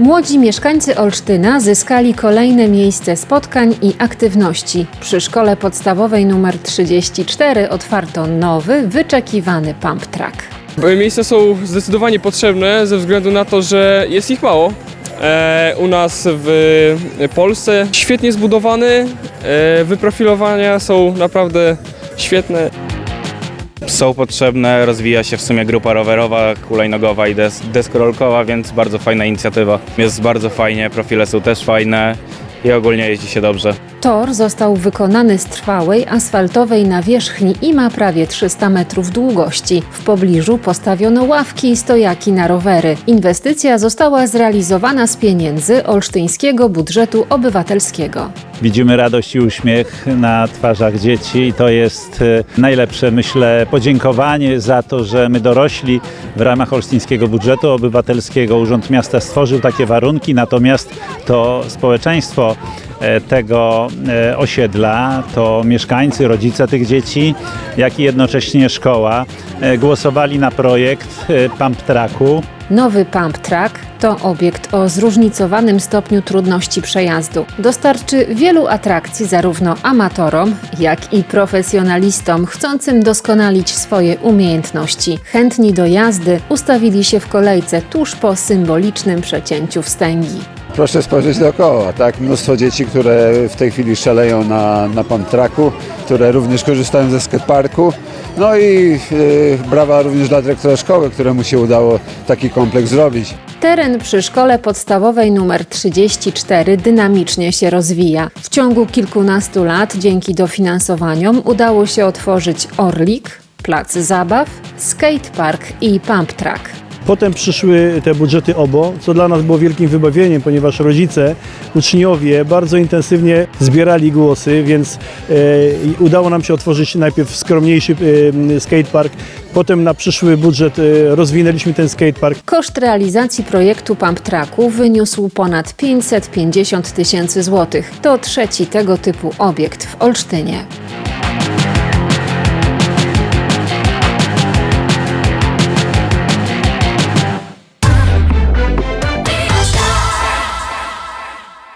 Młodzi mieszkańcy Olsztyna zyskali kolejne miejsce spotkań i aktywności. Przy szkole podstawowej nr 34 otwarto nowy, wyczekiwany pump track. Miejsca są zdecydowanie potrzebne ze względu na to, że jest ich mało. E, u nas w Polsce świetnie zbudowany, e, wyprofilowania są naprawdę świetne. Są potrzebne, rozwija się w sumie grupa rowerowa, hulajnogowa i des deskorolkowa, więc bardzo fajna inicjatywa. Jest bardzo fajnie, profile są też fajne i ogólnie jeździ się dobrze. Tor został wykonany z trwałej, asfaltowej nawierzchni i ma prawie 300 metrów długości. W pobliżu postawiono ławki i stojaki na rowery. Inwestycja została zrealizowana z pieniędzy olsztyńskiego budżetu obywatelskiego. Widzimy radość i uśmiech na twarzach dzieci i to jest e, najlepsze, myślę, podziękowanie za to, że my dorośli w ramach olsztyńskiego budżetu obywatelskiego Urząd Miasta stworzył takie warunki, natomiast to społeczeństwo e, tego e, osiedla, to mieszkańcy, rodzice tych dzieci, jak i jednocześnie szkoła głosowali na projekt Pump. Nowy pump track to obiekt o zróżnicowanym stopniu trudności przejazdu. Dostarczy wielu atrakcji zarówno amatorom, jak i profesjonalistom chcącym doskonalić swoje umiejętności. Chętni do jazdy ustawili się w kolejce tuż po symbolicznym przecięciu wstęgi. Proszę spojrzeć dookoła, tak? Mnóstwo dzieci, które w tej chwili szaleją na, na pump tracku, które również korzystają ze skateparku. No i yy, brawa również dla dyrektora szkoły, któremu się udało taki kompleks zrobić. Teren przy szkole podstawowej nr 34 dynamicznie się rozwija. W ciągu kilkunastu lat dzięki dofinansowaniom udało się otworzyć Orlik, plac zabaw, skatepark i pump track. Potem przyszły te budżety OBO, co dla nas było wielkim wybawieniem, ponieważ rodzice, uczniowie bardzo intensywnie zbierali głosy, więc e, udało nam się otworzyć najpierw skromniejszy e, skatepark, potem na przyszły budżet e, rozwinęliśmy ten skatepark. Koszt realizacji projektu pump tracku wyniósł ponad 550 tysięcy złotych. To trzeci tego typu obiekt w Olsztynie.